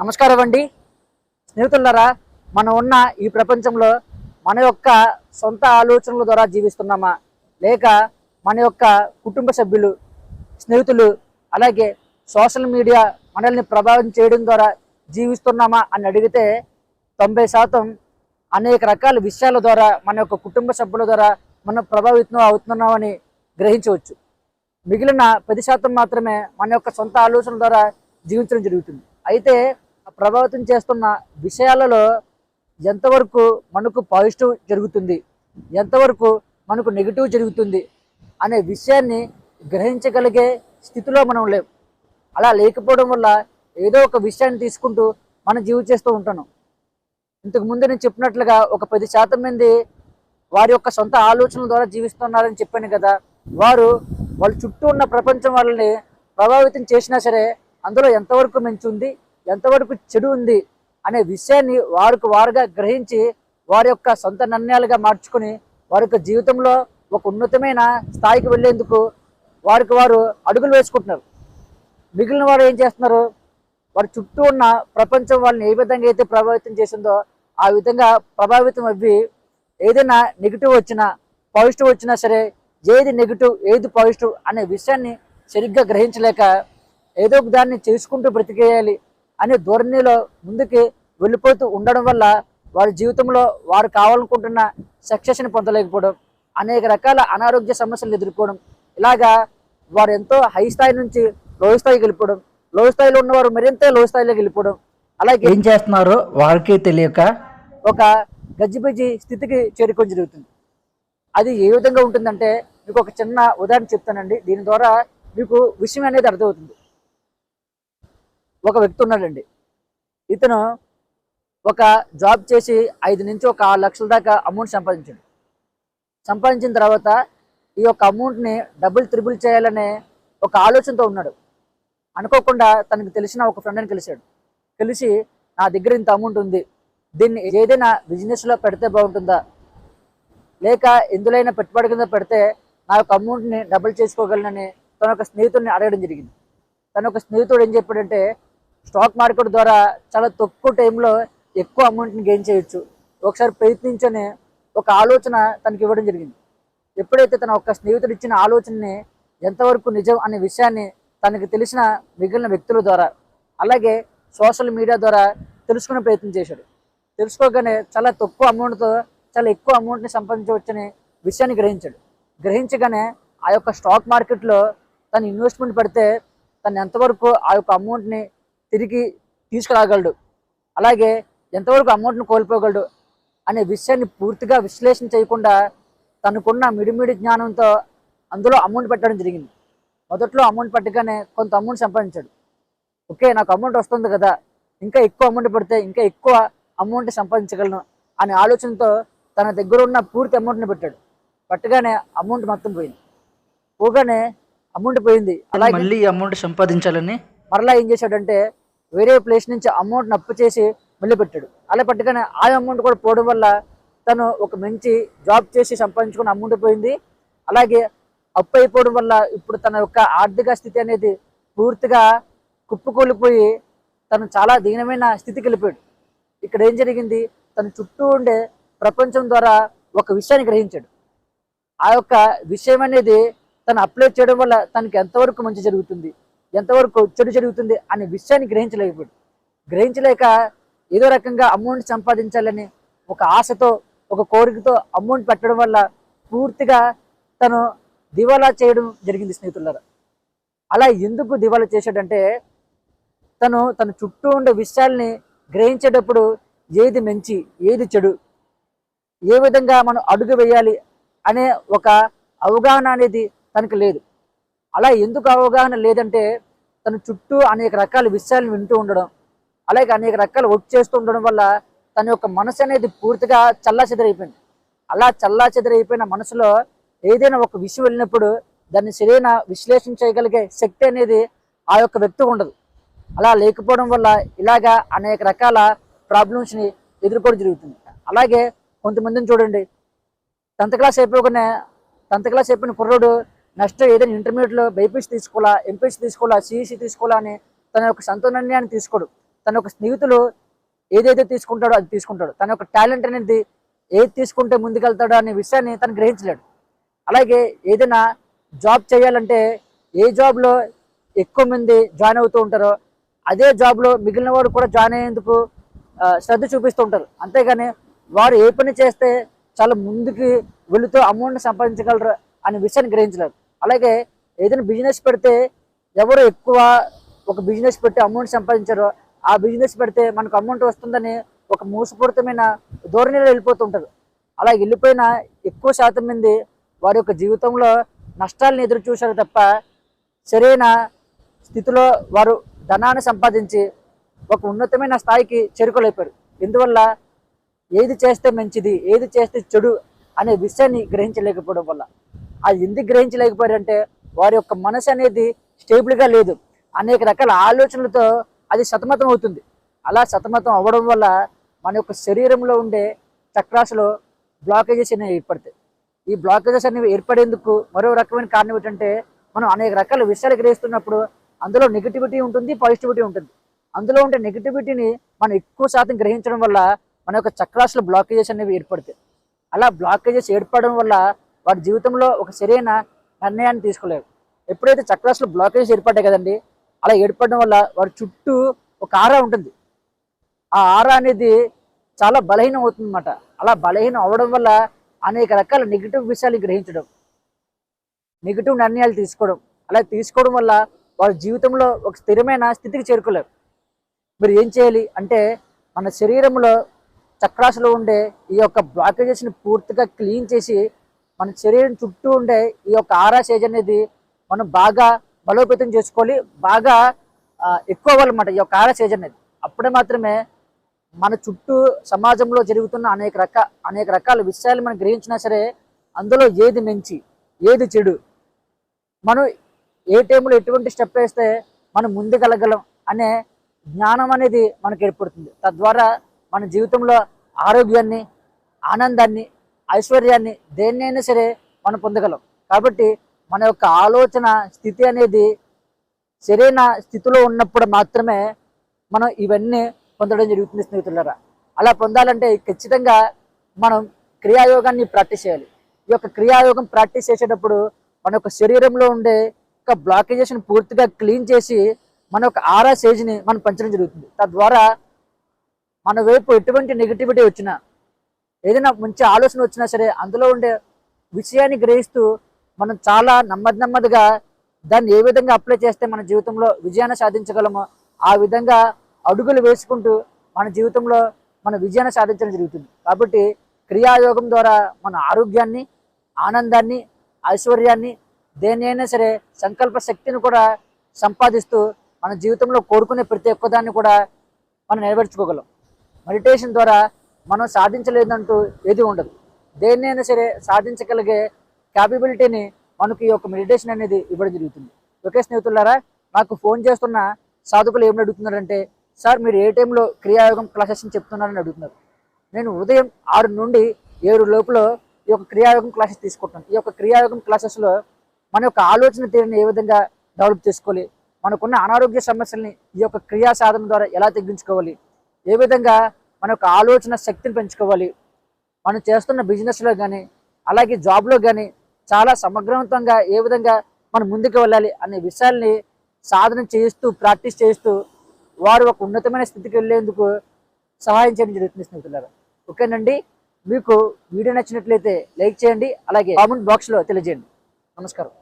నమస్కారం అండి. స్నేహితులారా మనం ఉన్న ఈ ప్రపంచంలో మన యొక్క సొంత ఆలోచనల ద్వారా జీవిస్తున్నామా? లేక మన యొక్క కుటుంబ సభ్యులు స్నేహితులు అలాగే సోషల్ మీడియా మనల్ని ప్రభావితం చేయడం ద్వారా జీవిస్తున్నామా అని అడిగితే తొంభై శాతం అనేక రకాల విషయాల ద్వారా మన యొక్క కుటుంబ సభ్యుల ద్వారా మనం ప్రభావితం అవుతున్నామని గ్రహించవచ్చు. మిగిలిన పది శాతం మాత్రమే మన యొక్క సొంత ఆలోచన ద్వారా జీవించడం జరుగుతుంది. అయితే ప్రభావితం చేస్తున్న విషయాలలో ఎంతవరకు మనకు పాజిటివ్ జరుగుతుంది ఎంతవరకు మనకు నెగిటివ్ జరుగుతుంది అనే విషయాన్ని గ్రహించగలిగే స్థితిలో మనం లేం. అలా లేకపోవడం వల్ల ఏదో ఒక విషయాన్ని తీసుకుంటూ మనం జీవి చేస్తూ ఉంటాను. ఇంతకు ముందు నేను చెప్పినట్లుగా ఒక పది శాతం మంది వారి యొక్క సొంత ఆలోచనల ద్వారా జీవిస్తున్నారని చెప్పాను కదా వారు వాళ్ళ చుట్టూ ఉన్న ప్రపంచం వాళ్ళని ప్రభావితం చేసినా సరే అందులో ఎంతవరకు మంచి ఉంది ఎంతవరకు చెడు ఉంది అనే విషయాన్ని వారికి వారుగా గ్రహించి వారి యొక్క సొంత నిర్ణయాలుగా మార్చుకొని వారి యొక్క జీవితంలో ఒక ఉన్నతమైన స్థాయికి వెళ్ళేందుకు వారికి వారు అడుగులు వేసుకుంటున్నారు. మిగిలిన వారు ఏం చేస్తున్నారు? వారి చుట్టూ ఉన్న ప్రపంచం వాళ్ళని ఏ విధంగా అయితే ప్రభావితం చేసిందో ఆ విధంగా ప్రభావితం అవ్వి ఏదైనా నెగిటివ్ వచ్చినా పాజిటివ్ వచ్చినా సరే ఏది నెగిటివ్ ఏది పాజిటివ్ అనే విషయాన్ని సరిగ్గా గ్రహించలేక ఏదో ఒక దాన్ని చేసుకుంటూ బ్రతికేయాలి. అనే ధోరణిలో ముందుకి వెళ్ళిపోతూ ఉండడం వల్ల వారి జీవితంలో వారు కావాలనుకుంటున్న సక్సెస్ని పొందలేకపోవడం అనేక రకాల అనారోగ్య సమస్యలు ఎదుర్కోవడం ఇలాగా వారు ఎంతో హై స్థాయి నుంచి లో స్థాయికి వెళ్ళిపోవడం లో స్థాయిలో ఉన్నవారు మరింత లో స్థాయిలోకి వెళ్ళిపోవడం అలాగే ఏం చేస్తున్నారో వారికి తెలియక ఒక గజిబిజి స్థితికి చేరుకొని జరుగుతుంది. అది ఏ విధంగా ఉంటుందంటే మీకు ఒక చిన్న ఉదాహరణ చెప్తానండి. దీని ద్వారా మీకు విషయం అనేది అర్థమవుతుంది. ఒక వ్యక్తి ఉన్నాడండి. ఇతను ఒక జాబ్ చేసి ఐదు నుంచి ఒక ఆరు లక్షల దాకా అమౌంట్ సంపాదించాడు. సంపాదించిన తర్వాత ఈ యొక్క అమౌంట్ని డబుల్ త్రిబుల్ చేయాలనే ఒక ఆలోచనతో ఉన్నాడు. అనుకోకుండా తనకు తెలిసిన ఒక ఫ్రెండ్ని కలిశాడు. కలిసి నా దగ్గర ఇంత అమౌంట్ ఉంది. దీన్ని ఏదైనా బిజినెస్లో పెడితే బాగుంటుందా? లేక ఎందులైనా పెట్టుబడి కింద పెడితే నా యొక్క అమౌంట్ని డబుల్ చేసుకోగలనని తన ఒక స్నేహితుడిని అడగడం జరిగింది. తన ఒక స్నేహితుడు ఏం చెప్పాడంటే స్టాక్ మార్కెట్ ద్వారా చాలా తక్కువ టైంలో ఎక్కువ అమౌంట్ని గెయిన్ చేయొచ్చు. ఒకసారి ప్రయత్నించని ఒక ఆలోచన తనకి ఇవ్వడం జరిగింది. ఎప్పుడైతే తన ఒక స్నేహితుడు ఇచ్చిన ఆలోచనని ఎంతవరకు నిజం అనే విషయాన్ని తనకి తెలిసిన మిగిలిన వ్యక్తుల ద్వారా అలాగే సోషల్ మీడియా ద్వారా తెలుసుకునే ప్రయత్నం చేశాడు. తెలుసుకోగానే చాలా తక్కువ అమౌంట్తో చాలా ఎక్కువ అమౌంట్ని సంపాదించవచ్చని విషయాన్ని గ్రహించాడు. గ్రహించగానే ఆ యొక్క స్టాక్ మార్కెట్లో తను ఇన్వెస్ట్మెంట్ పెడితే తను ఎంతవరకు ఆ యొక్క అమౌంట్ని తిరిగి తీసుకురాగలడు. అలాగే ఎంతవరకు అమౌంట్ని కోల్పోగలడు అనే విషయాన్ని పూర్తిగా విశ్లేషణ చేయకుండా తనకున్న మిడిమిడి జ్ఞానంతో అందులో అమౌంట్ పెట్టడం జరిగింది. మొదట్లో అమౌంట్ పెట్టగానే కొంత అమౌంట్ సంపాదించాడు. ఓకే నాకు అమౌంట్ వస్తుంది కదా ఇంకా ఎక్కువ అమౌంట్ పెడితే ఇంకా ఎక్కువ అమౌంట్ సంపాదించగలను అనే ఆలోచనతో తన దగ్గర ఉన్న పూర్తి అమౌంట్ని పెట్టాడు. పట్టగానే అమౌంట్ మొత్తం పోయింది. పోగానే అమౌంట్ పోయింది. అలాగే మళ్ళీ అమౌంట్ సంపాదించాలని మరలా ఏం చేశాడంటే వేరే ప్లేస్ నుంచి అమౌంట్ అప్పు చేసి మళ్ళీ పెట్టాడు అలా పట్టుగానే ఆ అమౌంట్ కూడా పోవడం వల్ల తను ఒక మంచి జాబ్ చేసి సంపాదించుకున్న అమౌంట్ పోయింది. అలాగే అప్పు అయిపోవడం వల్ల ఇప్పుడు తన యొక్క ఆర్థిక స్థితి అనేది పూర్తిగా కుప్పుకోలిపోయి తను చాలా దీనమైన స్థితికి వెళ్ళిపోయాడు. ఇక్కడ ఏం జరిగింది? తన చుట్టూ ఉండే ప్రపంచం ద్వారా ఒక విషయాన్ని గ్రహించాడు. ఆ యొక్క విషయం అనేది తను అప్లై చేయడం వల్ల తనకి ఎంతవరకు మంచి జరుగుతుంది? ఎంతవరకు చెడు జరుగుతుంది అనే విషయాన్ని గ్రహించలేకపోయాడు గ్రహించలేక ఏదో రకంగా అమౌంట్ సంపాదించాలని ఒక ఆశతో ఒక కోరికతో అమౌంట్ పెట్టడం వల్ల పూర్తిగా తను దివాలా చేయడం జరిగింది స్నేహితులారా. అలా ఎందుకు దివాలా చేశాడంటే తను తన చుట్టూ ఉండే విషయాల్ని గ్రహించేటప్పుడు ఏది మంచి ఏది చెడు ఏ విధంగా మనం అడుగు వేయాలి అనే ఒక అవగాహన అనేది తనకు లేదు. అలా ఎందుకు అవగాహన లేదంటే తన చుట్టూ అనేక రకాల విషయాలు వింటూ ఉండడం అలాగే అనేక రకాల వర్క్ చేస్తూ ఉండడం వల్ల తన యొక్క మనసు అనేది పూర్తిగా చల్లా చెదరైపోయింది అలా చల్లా చెదరైపోయిన మనసులో ఏదైనా ఒక విషయం వెళ్ళినప్పుడు దాన్ని సరైన విశ్లేషణ చేయగలిగే శక్తి అనేది ఆ యొక్క వ్యక్తికి ఉండదు. అలా లేకపోవడం వల్ల ఇలాగా అనేక రకాల ప్రాబ్లమ్స్ని ఎదుర్కోవడం జరుగుతుంది. అలాగే కొంతమందిని చూడండి టెన్త్ క్లాస్ అయిపోగానే టెన్త్ క్లాస్ అయిపోయిన కుర్రోడు నెక్స్ట్ ఏదైనా ఇంటర్మీడియట్లో బైపీసీ తీసుకోవాలా ఎంపీసీ తీసుకోవాలా సిఈసీ తీసుకోవాలా అని తన యొక్క సొంత నిర్ణయాన్ని తీసుకోడు. తన యొక్క స్నేహితులు ఏదైతే తీసుకుంటాడో అది తీసుకుంటాడు. తన యొక్క టాలెంట్ అనేది ఏది తీసుకుంటే ముందుకెళ్తాడో అనే విషయాన్ని తను గ్రహించలేడు. అలాగే ఏదైనా జాబ్ చేయాలంటే ఏ జాబ్లో ఎక్కువ మంది జాయిన్ అవుతూ ఉంటారో అదే జాబ్లో మిగిలిన వాడు కూడా జాయిన్ అయ్యేందుకు శ్రద్ధ చూపిస్తూ ఉంటారు. అంతేగాని వారు ఏ పని చేస్తే చాలా ముందుకి వెళుతూ అమౌంట్ సంపాదించగలరు అనే విషయాన్ని గ్రహించలేరు. అలాగే ఏదైనా బిజినెస్ పెడితే ఎవరు ఎక్కువ ఒక బిజినెస్ పెట్టి అమౌంట్ సంపాదించారో ఆ బిజినెస్ పెడితే మనకు అమౌంట్ వస్తుందని ఒక మూసపూరితమైన ధోరణిలో వెళ్ళిపోతుంటారు అలా వెళ్ళిపోయిన ఎక్కువ శాతం మంది వారి యొక్క జీవితంలో నష్టాలను ఎదురు చూశారు తప్ప సరైన స్థితిలో వారు ధనాన్ని సంపాదించి ఒక ఉన్నతమైన స్థాయికి చేరుకోలేపారు ఎందువల్ల? ఏది చేస్తే మంచిది ఏది చేస్తే చెడు అనే విషయాన్ని గ్రహించలేకపోవడం వల్ల. అది ఎందుకు గ్రహించలేకపోయారంటే వారి యొక్క మనసు అనేది స్టేబుల్గా లేదు. అనేక రకాల ఆలోచనలతో అది సతమతం అవుతుంది. అలా సతమతం అవ్వడం వల్ల మన యొక్క శరీరంలో ఉండే చక్రాసులో బ్లాకేజెస్ అనేవి ఏర్పడతాయి. ఈ బ్లాకేజెస్ అనేవి ఏర్పడేందుకు మరో రకమైన కారణం ఏంటంటే మనం అనేక రకాల విషయాలు గ్రహిస్తున్నప్పుడు అందులో నెగిటివిటీ ఉంటుంది పాజిటివిటీ ఉంటుంది. అందులో ఉండే నెగిటివిటీని మనం ఎక్కువ శాతం గ్రహించడం వల్ల మన యొక్క చక్రాసులో బ్లాకేజెస్ అనేవి ఏర్పడతాయి. అలా బ్లాకేజెస్ ఏర్పడడం వల్ల వాడి జీవితంలో ఒక సరైన నిర్ణయాన్ని తీసుకోలేరు ఎప్పుడైతే చక్రాసులు బ్లాకేజెస్ ఏర్పడ్డాయి కదండి అలా ఏర్పడడం వల్ల వాడి చుట్టూ ఒక ఆరా ఉంటుంది. ఆ ఆరా అనేది చాలా బలహీనం అవుతుందన్నమాట. అలా బలహీనం అవడం వల్ల అనేక రకాల నెగిటివ్ విషయాలు గ్రహించడం నెగిటివ్ నిర్ణయాలు తీసుకోవడం అలా తీసుకోవడం వల్ల వారి జీవితంలో ఒక స్థిరమైన స్థితికి చేరుకోలేరు. మీరు ఏం చేయాలి అంటే మన శరీరంలో చక్రాసులో ఉండే ఈ యొక్క బ్లాకేజెస్ని పూర్తిగా క్లీన్ చేసి మన శరీరం చుట్టూ ఉండే ఈ యొక్క ఆరా స్టేజ్ అనేది మనం బాగా బలోపేతం చేసుకోవాలి. బాగా ఆ, ఎక్కువ అవ్వాలన్నమాట ఈ యొక్క ఆరా స్టేజ్ అనేది. అప్పుడే మాత్రమే మన చుట్టూ సమాజంలో జరుగుతున్న అనేక రక అనేక రకాల విషయాలు మనం గ్రహించినా సరే అందులో ఏది మంచి ఏది చెడు మనం ఏ టైంలో ఎటువంటి స్టెప్ వేస్తే మనం ముందుకెళ్ళగలం అనే జ్ఞానం అనేది మనకు ఏర్పడుతుంది. తద్వారా మన జీవితంలో ఆరోగ్యాన్ని ఆనందాన్ని ఐశ్వర్యాన్ని దేన్నైనా సరే మనం పొందగలం. కాబట్టి మన యొక్క ఆలోచన స్థితి అనేది సరైన స్థితిలో ఉన్నప్పుడు మాత్రమే మనం ఇవన్నీ పొందడం జరుగుతుంది స్నేహితులరా. అలా పొందాలంటే ఖచ్చితంగా మనం క్రియాయోగాన్ని ప్రాక్టీస్ చేయాలి. ఈ యొక్క క్రియాయోగం ప్రాక్టీస్ చేసేటప్పుడు మన యొక్క శరీరంలో ఉండే ఒక బ్లాకేజెస్ని పూర్తిగా క్లీన్ చేసి మన యొక్క ఆరా స్టేజ్ని మనం పెంచడం జరుగుతుంది. తద్వారా మన వైపు ఎటువంటి నెగిటివిటీ వచ్చినా ఏదైనా మంచి ఆలోచన వచ్చినా సరే అందులో ఉండే విషయాన్ని గ్రహిస్తూ మనం చాలా నెమ్మది నెమ్మదిగా దాన్ని ఏ విధంగా అప్లై చేస్తే మన జీవితంలో విజయాన్ని సాధించగలమో ఆ విధంగా అడుగులు వేసుకుంటూ మన జీవితంలో మన విజయాన్ని సాధించడం జరుగుతుంది. కాబట్టి క్రియాయోగం ద్వారా మన ఆరోగ్యాన్ని ఆనందాన్ని ఐశ్వర్యాన్ని దేన్నైనా సరే సంకల్ప శక్తిని కూడా సంపాదిస్తూ మన జీవితంలో కోరుకునే ప్రతి ఒక్కదాన్ని కూడా మనం నెరవేర్చుకోగలం. మెడిటేషన్ ద్వారా మనం సాధించలేదంటూ ఏది ఉండదు. దేన్నైనా సరే సాధించగలిగే క్యాపబిలిటీని మనకి ఈ యొక్క మెడిటేషన్ అనేది ఇవ్వడం జరుగుతుంది. ఓకే స్నేహితులారా నాకు ఫోన్ చేస్తున్న సాధకులు ఏమని అడుగుతున్నారంటే సార్ మీరు ఏ టైంలో క్రియాయోగం క్లాసెస్ చెప్తున్నారని అడుగుతున్నారు. నేను ఉదయం ఆరు నుండి ఏడు లోపల ఈ యొక్క క్రియాయోగం క్లాసెస్ తీసుకుంటాను. ఈ యొక్క క్రియాయోగం క్లాసెస్లో మన యొక్క ఆలోచన తీరుని ఏ విధంగా డెవలప్ చేసుకోవాలి? మనకున్న అనారోగ్య సమస్యల్ని ఈ యొక్క క్రియా సాధన ద్వారా ఎలా తగ్గించుకోవాలి? ఏ విధంగా మన యొక్క ఆలోచన శక్తిని పెంచుకోవాలి. మనం చేస్తున్న బిజినెస్లో కానీ అలాగే జాబ్లో కానీ చాలా సమగ్రవంతంగా ఏ విధంగా మనం ముందుకు వెళ్ళాలి అనే విషయాల్ని సాధన చేస్తూ ప్రాక్టీస్ చేస్తూ వారు ఒక ఉన్నతమైన స్థితికి వెళ్ళేందుకు సహాయం చేయడం జరుగుతుంది స్నేహితులారా. ఓకేనండి? మీకు వీడియో నచ్చినట్లయితే లైక్ చేయండి అలాగే కామెంట్ బాక్స్లో తెలియజేయండి. నమస్కారం.